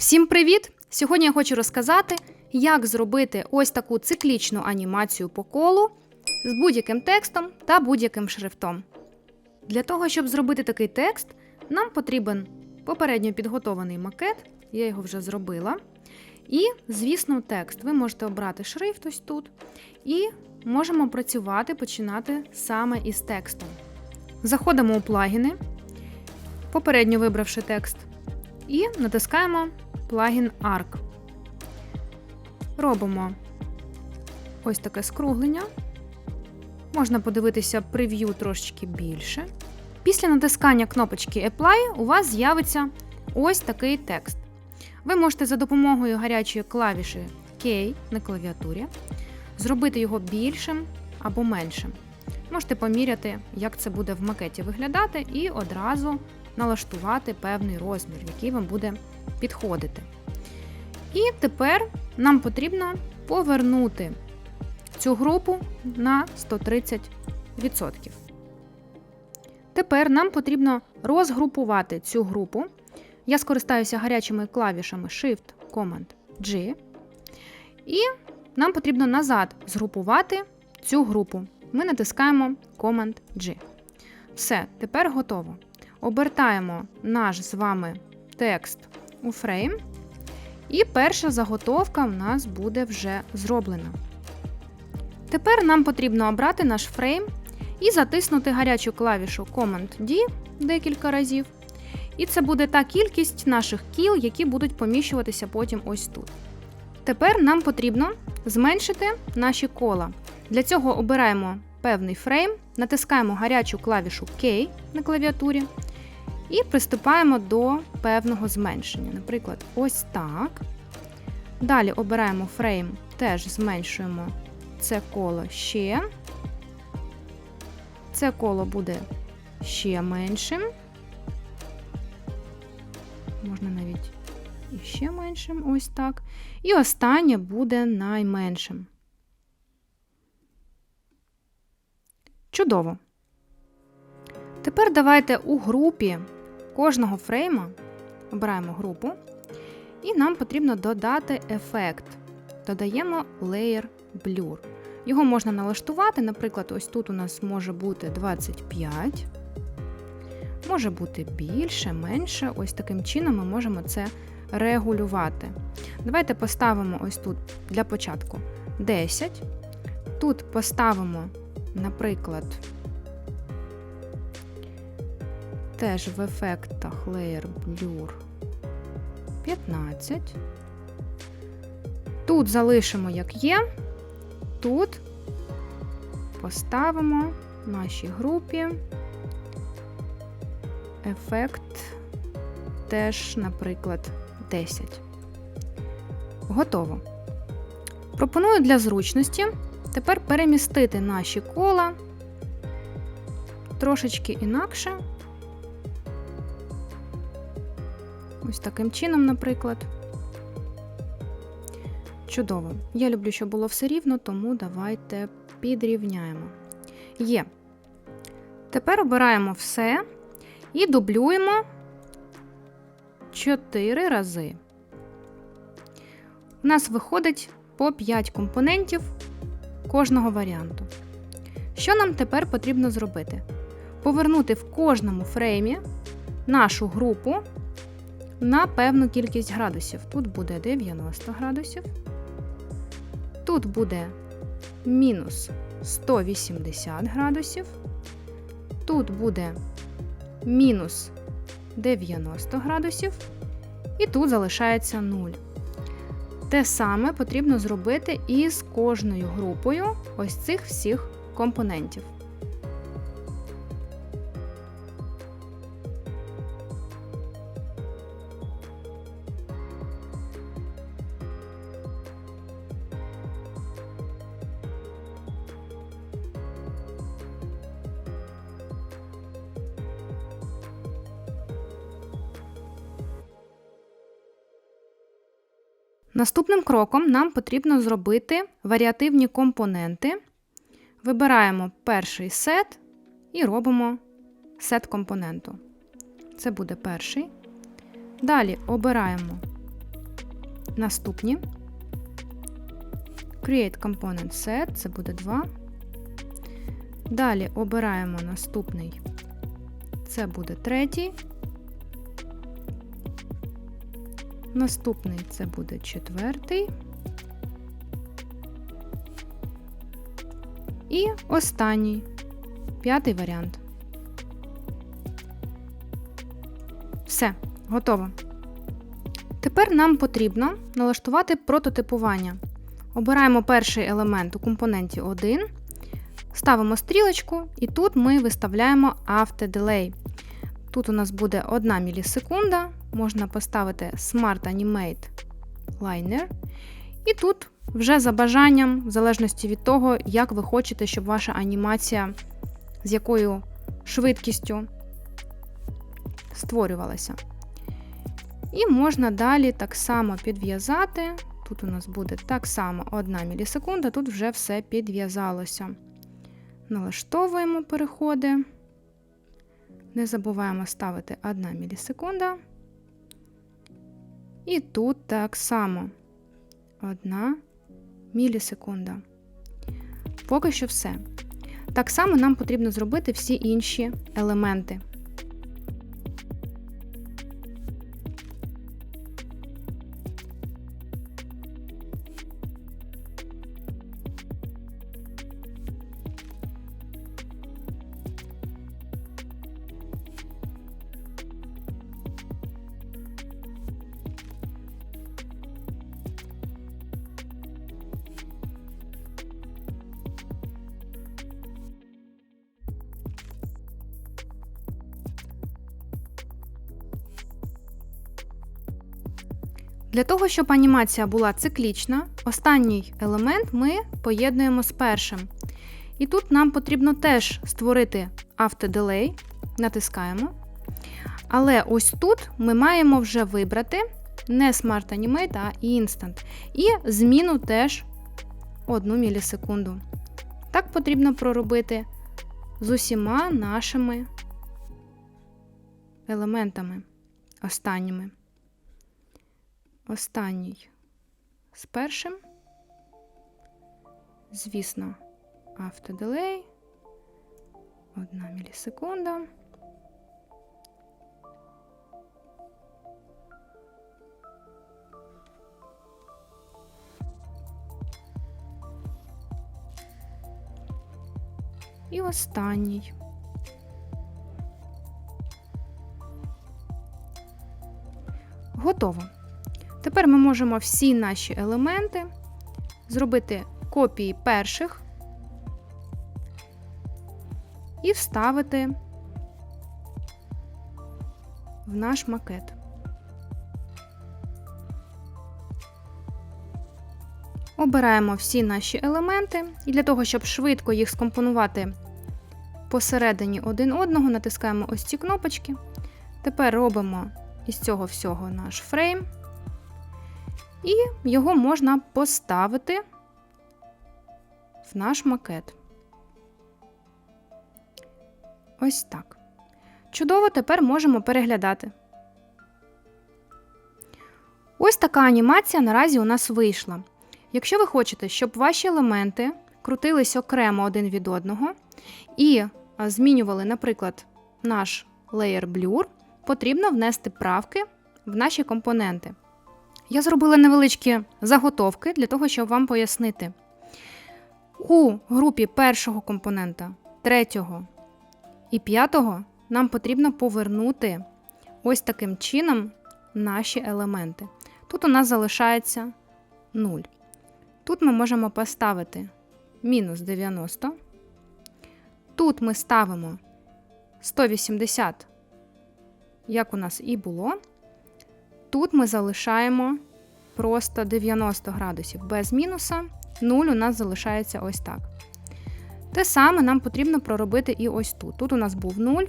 Всім привіт! Сьогодні я хочу розказати, як зробити ось таку циклічну анімацію по колу з будь-яким текстом та будь-яким шрифтом. Для того, щоб зробити такий текст, нам потрібен попередньо підготований макет, я його вже зробила. І, звісно, текст. Ви можете обрати шрифт ось тут. І можемо працювати, починати саме із текстом. Заходимо у плагіни, попередньо вибравши текст, і натискаємо плагін Arc. Робимо ось таке скруглення. Можна подивитися прев'ю трошечки більше. Після натискання кнопочки Apply у вас з'явиться ось такий текст. Ви можете за допомогою гарячої клавіші K на клавіатурі зробити його більшим або меншим. Можете поміряти, як це буде в макеті виглядати, і одразу налаштувати певний розмір, який вам буде підходити. І тепер нам потрібно повернути цю групу на 130%. Тепер нам потрібно розгрупувати цю групу. Я скористаюся гарячими клавішами Shift, Command, G. І нам потрібно назад згрупувати цю групу. Ми натискаємо Command G. Все, тепер готово. Обертаємо наш з вами текст у фрейм. І перша заготовка в нас буде вже зроблена. Тепер нам потрібно обрати наш фрейм і затиснути гарячу клавішу Command-D декілька разів. І це буде та кількість наших кіл, які будуть поміщуватися потім ось тут. Тепер нам потрібно зменшити наші кола. Для цього обираємо певний фрейм, натискаємо гарячу клавішу K на клавіатурі і приступаємо до певного зменшення. Наприклад, ось так. Далі обираємо фрейм, теж зменшуємо це коло ще. Це коло буде ще меншим. Можна навіть і ще меншим, ось так. І останнє буде найменшим. Чудово. Тепер давайте у групі кожного фрейма обираємо групу, і нам потрібно додати ефект. Додаємо Layer Blur. Його можна налаштувати, наприклад, ось тут у нас може бути 25, може бути більше, менше. Ось таким чином ми можемо це регулювати. Давайте поставимо ось тут для початку 10. Тут поставимо, наприклад, теж в ефектах Layer Blur 15. Тут залишимо, як є. Тут поставимо в нашій групі ефект теж, наприклад, 10. Готово. Пропоную для зручності тепер перемістити наші кола трошечки інакше. Ось таким чином, наприклад. Чудово. Я люблю, щоб було все рівно, тому давайте підрівняємо. Є. Тепер обираємо все і дублюємо 4 рази. У нас виходить по 5 компонентів кожного варіанту. Що нам тепер потрібно зробити? Повернути в кожному фреймі нашу групу на певну кількість градусів. Тут буде 90 градусів. Тут буде мінус 180 градусів. Тут буде мінус 90 градусів. І тут залишається 0. Те саме потрібно зробити і з кожною групою ось цих всіх компонентів. Наступним кроком нам потрібно зробити варіативні компоненти. Вибираємо перший сет і робимо сет компоненту. Це буде перший. Далі обираємо Наступні. Create Component Set, це буде 2. Далі обираємо наступний. Це буде третій. Наступний це буде четвертий. І останній, п'ятий варіант. Все, готово. Тепер нам потрібно налаштувати прототипування. Обираємо перший елемент у компоненті 1, ставимо стрілочку, і тут ми виставляємо автоделей. Тут у нас буде 1 мілісекунда, можна поставити Smart Animate Liner. І тут вже за бажанням, в залежності від того, як ви хочете, щоб ваша анімація з якою швидкістю створювалася. І можна далі так само підв'язати. Тут у нас буде так само 1 мілісекунда, тут вже все підв'язалося. Налаштовуємо переходи. Не забуваємо ставити 1 мілісекунда. І тут так само одна мілісекунда. Поки що все. Так само нам потрібно зробити всі інші елементи. Для того, щоб анімація була циклічна, останній елемент ми поєднуємо з першим. І тут нам потрібно теж створити автоделей, натискаємо. Але ось тут ми маємо вже вибрати не Smart Animate, а Instant. І зміну теж 1 мілісекунду. Так потрібно проробити з усіма нашими елементами останніми. Останній з першим. Звісно, автоделей. Одна мілісекунда. І останній. Готово. Тепер ми можемо всі наші елементи зробити копії перших і вставити в наш макет. Обираємо всі наші елементи, і для того, щоб швидко їх скомпонувати посередині один одного, натискаємо ось ці кнопочки. Тепер робимо із цього всього наш фрейм. І його можна поставити в наш макет. Ось так. Чудово, тепер можемо переглядати. Ось така анімація наразі у нас вийшла. Якщо ви хочете, щоб ваші елементи крутились окремо один від одного і змінювали, наприклад, наш Layer Blur, потрібно внести правки в наші компоненти. Я зробила невеличкі заготовки для того, щоб вам пояснити. У групі першого компонента, третього і п'ятого нам потрібно повернути ось таким чином наші елементи. Тут у нас залишається 0. Тут ми можемо поставити мінус 90. Тут ми ставимо 180, як у нас і було. Тут ми залишаємо просто 90 градусів без мінуса, 0 у нас залишається ось так. Те саме нам потрібно проробити і ось тут. Тут у нас був 0.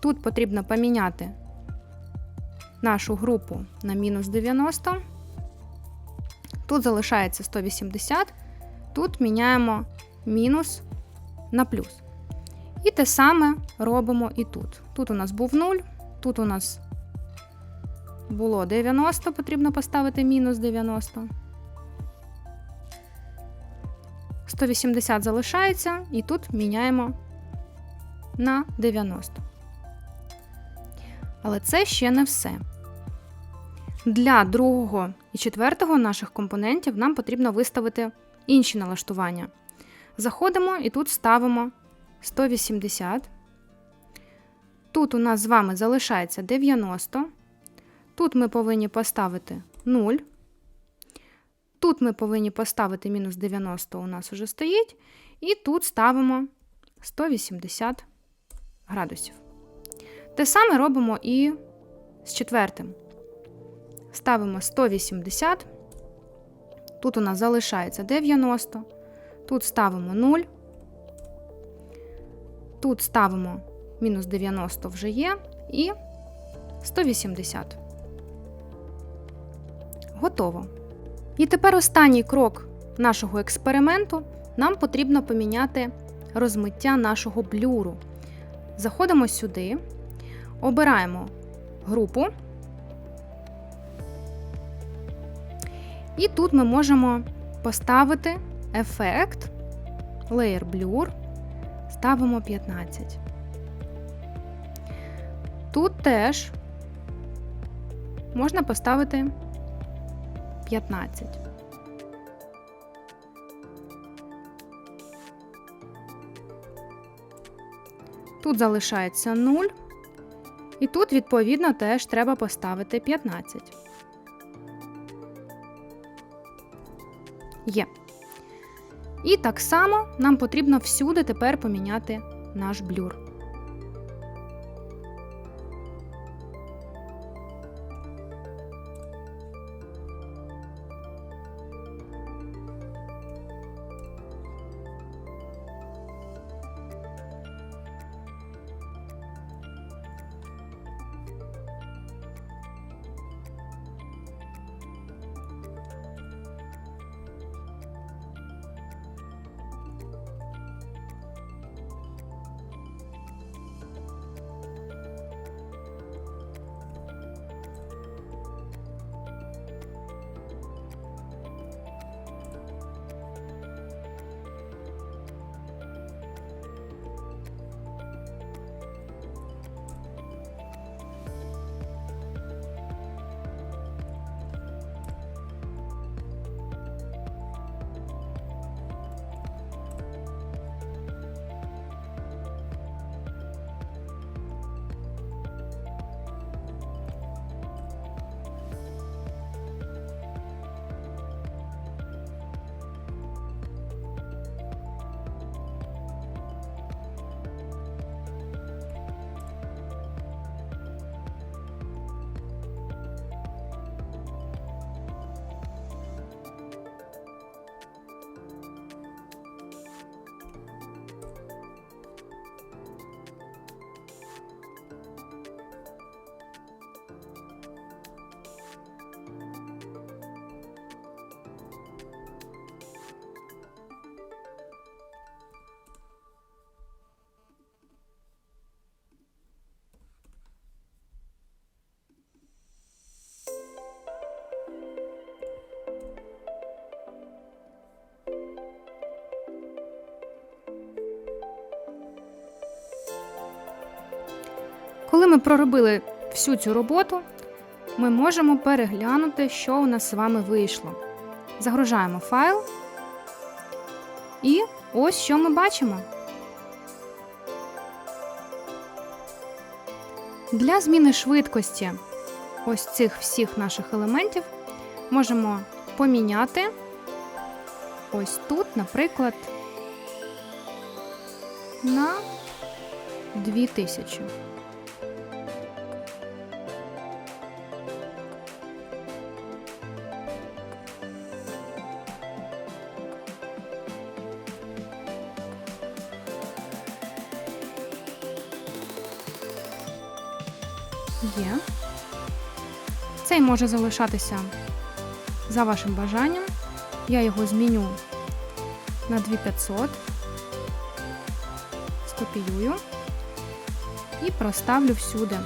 Тут потрібно поміняти нашу групу на мінус 90. Тут залишається 180, тут міняємо мінус на плюс. І те саме робимо і тут. Тут у нас був 0, тут у нас було 90, потрібно поставити мінус 90. 180 залишається, і тут міняємо на 90. Але це ще не все. Для другого і четвертого наших компонентів нам потрібно виставити інші налаштування. Заходимо і тут ставимо 180. Тут у нас з вами залишається 90. Тут ми повинні поставити 0. Тут ми повинні поставити мінус 90 у нас вже стоїть. І тут ставимо 180 градусів. Те саме робимо і з четвертим. Ставимо 180. Тут у нас залишається 90. Тут ставимо 0. Тут ставимо мінус 90 вже є. І 180. Готово. І тепер останній крок нашого експерименту. Нам потрібно поміняти розмиття нашого блюру. Заходимо сюди, обираємо групу. І тут ми можемо поставити ефект Layer Blur, ставимо 15. Тут теж можна поставити 15. Тут залишається 0. І тут, відповідно, теж треба поставити 15. Є. І так само нам потрібно всюди тепер поміняти наш блюр. Коли ми проробили всю цю роботу, ми можемо переглянути, що у нас з вами вийшло. Загружаємо файл. І ось що ми бачимо. Для зміни швидкості ось цих всіх наших елементів можемо поміняти ось тут, наприклад, на 2000. Є. Цей може залишатися за вашим бажанням. Я його зміню на 2500, скопіюю і проставлю всюди.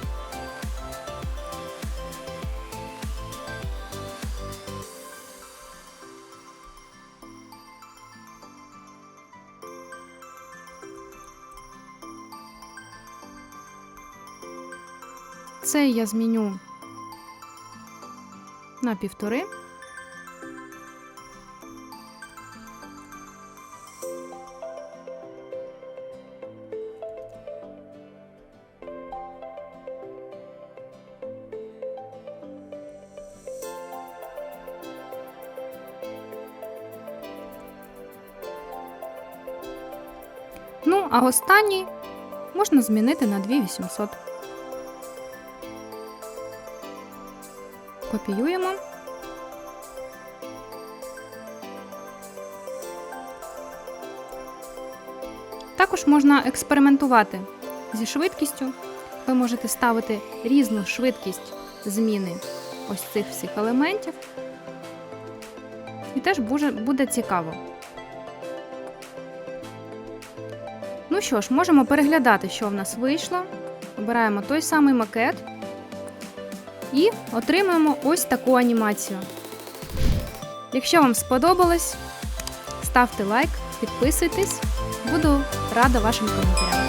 Це я зміню на півтори. Ну, а останній можна змінити на 2800. Копіюємо. Також можна експериментувати зі швидкістю. Ви можете ставити різну швидкість зміни ось цих всіх елементів. І теж буде, цікаво. Ну що ж, можемо переглядати, що в нас вийшло. Обираємо той самий макет і отримуємо ось таку анімацію. Якщо вам сподобалось, ставте лайк, підписуйтесь, буду рада вашим коментарям.